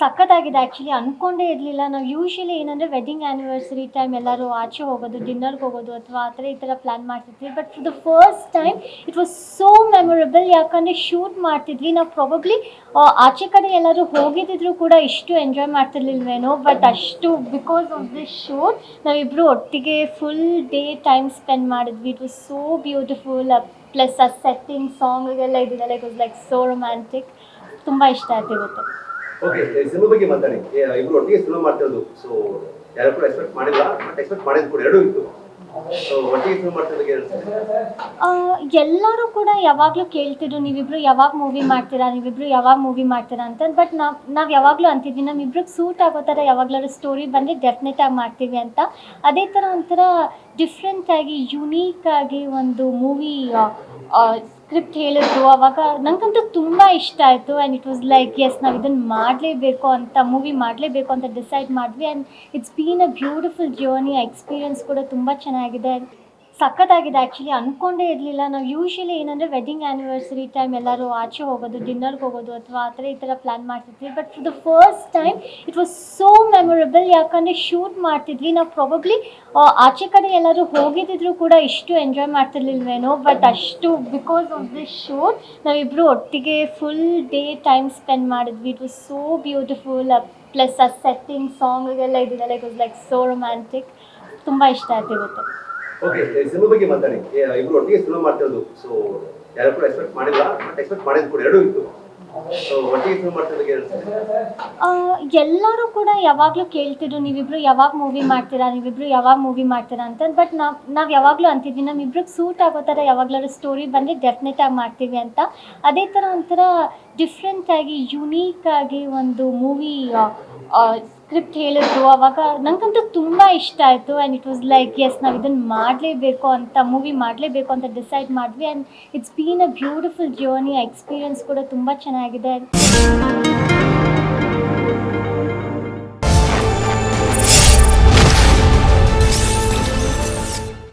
ಸಖತ್ತಾಗಿದೆ. ಆ್ಯಕ್ಚುಲಿ ಅಂದ್ಕೊಂಡೇ ಇರಲಿಲ್ಲ. ನಾವು ಯೂಶ್ವಲಿ ಏನಂದರೆ ವೆಡ್ಡಿಂಗ್ ಆ್ಯನಿವರ್ಸರಿ ಟೈಮ್ ಎಲ್ಲರೂ ಆಚೆ ಹೋಗೋದು ಡಿನ್ನರ್ಗೆ ಹೋಗೋದು ಅಥವಾ ಆ ಥರ ಈ ಥರ ಪ್ಲ್ಯಾನ್ ಮಾಡ್ತಿದ್ವಿ. But for the first time it was so memorable ಯಾಕಂದರೆ ಶೂಟ್ ಮಾಡ್ತಿದ್ವಿ. ನಾವು ಪ್ರಾಬಬ್ಲಿ ಆಚೆ ಕಡೆ ಎಲ್ಲರೂ ಹೋಗಿದ್ದಿದ್ರು ಕೂಡ ಇಷ್ಟು ಎಂಜಾಯ್ ಮಾಡ್ತಿರ್ಲಿಲ್ವೇನೋ. ಬಟ್ ಅಷ್ಟು ಬಿಕಾಸ್ ಆಫ್ ದಿಸ್ ಶೂಟ್ ನಾವಿಬ್ಬರು ಒಟ್ಟಿಗೆ ಫುಲ್ ಡೇ ಟೈಮ್ ಸ್ಪೆಂಡ್ ಮಾಡಿದ್ವಿ. It was so beautiful plus ಆ ಸೆಟ್ಟಿಂಗ್ ಸಾಂಗ್ಗೆಲ್ಲ ಇದೆಲ್ಲ it was like so romantic ತುಂಬ ಇಷ್ಟ ಆಯ್ತು ಇವತ್ತು ಓಕೆ ಸಿನಿಮಾ ಬಗ್ಗೆ ಮಾತಾಡಿ. ಇಬ್ರು ಒಟ್ಟಿಗೆ ಸಿನಿಮಾ ಮಾಡ್ತಿರೋದು. ಸೊ ಯಾರು ಕೂಡ ಎಕ್ಸ್ಪೆಕ್ಟ್ ಮಾಡಿಲ್ಲ ಬಟ್ ಎಕ್ಸ್ಪೆಕ್ಟ್ ಮಾಡಿದ್ ಕೂಡ ಎರಡೂ ಇತ್ತು. ಎಲ್ಲರೂ ಕೂಡ ಯಾವಾಗಲೂ ಕೇಳ್ತಿದ್ರು, ನೀವಿಬ್ರು ಯಾವಾಗ ಮೂವಿ ಮಾಡ್ತೀರಾ, ನೀವಿಬ್ರು ಯಾವಾಗ ಮೂವಿ ಮಾಡ್ತೀರಾ ಅಂತ. ಬಟ್ ನಾವು ನಾವು ಯಾವಾಗಲೂ ಅಂತಿದ್ವಿ ನಮ್ಮಿಬ್ರಿಗೆ ಸೂಟ್ ಆಗೋ ಥರ ಯಾವಾಗಲಾದ್ರು ಸ್ಟೋರಿ ಬಂದರೆ ಡೆಫಿನೆಟಾಗಿ ಮಾಡ್ತೀವಿ ಅಂತ. ಅದೇ ಥರ ಒಂಥರ ಡಿಫ್ರೆಂಟಾಗಿ ಆಗಿ ಒಂದು ಮೂವಿ ಸ್ಕ್ರಿಪ್ಟ್ ಹೇಳಿದ್ರು, ಅವಾಗ ನನಗಂತೂ ತುಂಬ ಇಷ್ಟ ಆಯಿತು. And it was like yes ನಾವು ಇದನ್ನು ಮಾಡಲೇಬೇಕು ಅಂತ ಮೂವಿ ಮಾಡಲೇಬೇಕು ಅಂತ ಡಿಸೈಡ್ ಮಾಡಿದ್ವಿ. And it's been a beautiful journey experience ಕೂಡ ತುಂಬ ಚೆನ್ನಾಗಿದೆ. ಸಖತ್ತಾಗಿದೆ ಆ್ಯಕ್ಚುಲಿ ಅಂದ್ಕೊಂಡೇ ಇರಲಿಲ್ಲ. ನಾವು ಯೂಶ್ವಲಿ ಏನಂದರೆ ವೆಡ್ಡಿಂಗ್ ಆ್ಯನಿವರ್ಸರಿ ಟೈಮ್ ಎಲ್ಲರೂ ಆಚೆ ಹೋಗೋದು ಡಿನ್ನರ್ಗೆ ಹೋಗೋದು ಅಥವಾ ಆ ಥರ ಈ ಥರ ಪ್ಲ್ಯಾನ್ ಮಾಡ್ತಿದ್ವಿ. But for the first time it was so memorable ಯಾಕಂದರೆ ಶೂಟ್ ಮಾಡ್ತಿದ್ವಿ. ನಾವು ಪ್ರಾಬಬ್ಲಿ ಆಚೆ ಕಡೆ ಎಲ್ಲರೂ ಹೋಗಿದ್ದಿದ್ರು ಕೂಡ ಇಷ್ಟು ಎಂಜಾಯ್ ಮಾಡ್ತಿರ್ಲಿಲ್ವೇನೋ. ಬಟ್ ಅಷ್ಟು ಬಿಕಾಸ್ ಆಫ್ ದಿಸ್ ಶೂಟ್ ನಾವಿಬ್ಬರು ಒಟ್ಟಿಗೆ ಫುಲ್ ಡೇ ಟೈಮ್ ಸ್ಪೆಂಡ್ ಮಾಡಿದ್ವಿ. It was so beautiful plus ಆ ಸೆಟ್ಟಿಂಗ್ ಸಾಂಗ್ಗೆಲ್ಲ ಇದ್ದಿದ್ದೆಲ್ಲ it was like so romantic ತುಂಬ ಇಷ್ಟ ಆಯ್ತು ಇವತ್ತು. ಓಕೆ ಸಿನಿಮಾ ಬಗ್ಗೆ ಮಾತಾಡಿ. ಇಬ್ರು ಒಟ್ಟಿಗೆ ಸಿನಿಮಾ ಮಾಡ್ತಿರೋದು. ಸೊ ಯಾರು ಕೂಡ ಎಕ್ಸ್ಪೆಕ್ಟ್ ಮಾಡಿಲ್ಲ ಬಟ್ ಎಕ್ಸ್ಪೆಕ್ಟ್ ಮಾಡಿದ್ ಕೂಡ ಎರಡೂ ಇತ್ತು. ಎಲ್ಲರೂ ಕೂಡ ಯಾವಾಗಲೂ ಕೇಳ್ತಿದ್ರು, ನೀವಿಬ್ರು ಯಾವಾಗ ಮೂವಿ ಮಾಡ್ತೀರಾ, ನೀವಿಬ್ರು ಯಾವಾಗ ಮೂವಿ ಮಾಡ್ತೀರಾ ಅಂತ. ಬಟ್ ನಾವು ನಾವು ಯಾವಾಗಲೂ ಅಂತಿದ್ವಿ ನಮ್ಮಿಬ್ರಿಗೆ ಸೂಟ್ ಆಗೋ ಥರ ಯಾವಾಗಲಾದ್ರು ಸ್ಟೋರಿ ಬಂದರೆ ಡೆಫಿನೆಟಾಗಿ ಮಾಡ್ತೀವಿ ಅಂತ. ಅದೇ ಥರ ಒಂಥರ ಡಿಫ್ರೆಂಟಾಗಿ ಆಗಿ ಒಂದು ಮೂವಿ ಸ್ಕ್ರಿಪ್ಟ್ ಹೇಳಿದ್ರು ಅವಾಗ ನನಗಂತೂ ತುಂಬ ಇಷ್ಟ ಆಯಿತು. And it was like yes ನಾವು ಇದನ್ನು ಮಾಡಲೇಬೇಕು ಅಂತ ಮೂವಿ ಮಾಡಲೇಬೇಕು ಅಂತ ಡಿಸೈಡ್ ಮಾಡಿದ್ವಿ. And it's been a beautiful journey experience ಕೂಡ ತುಂಬ ಚೆನ್ನಾಗಿದೆ.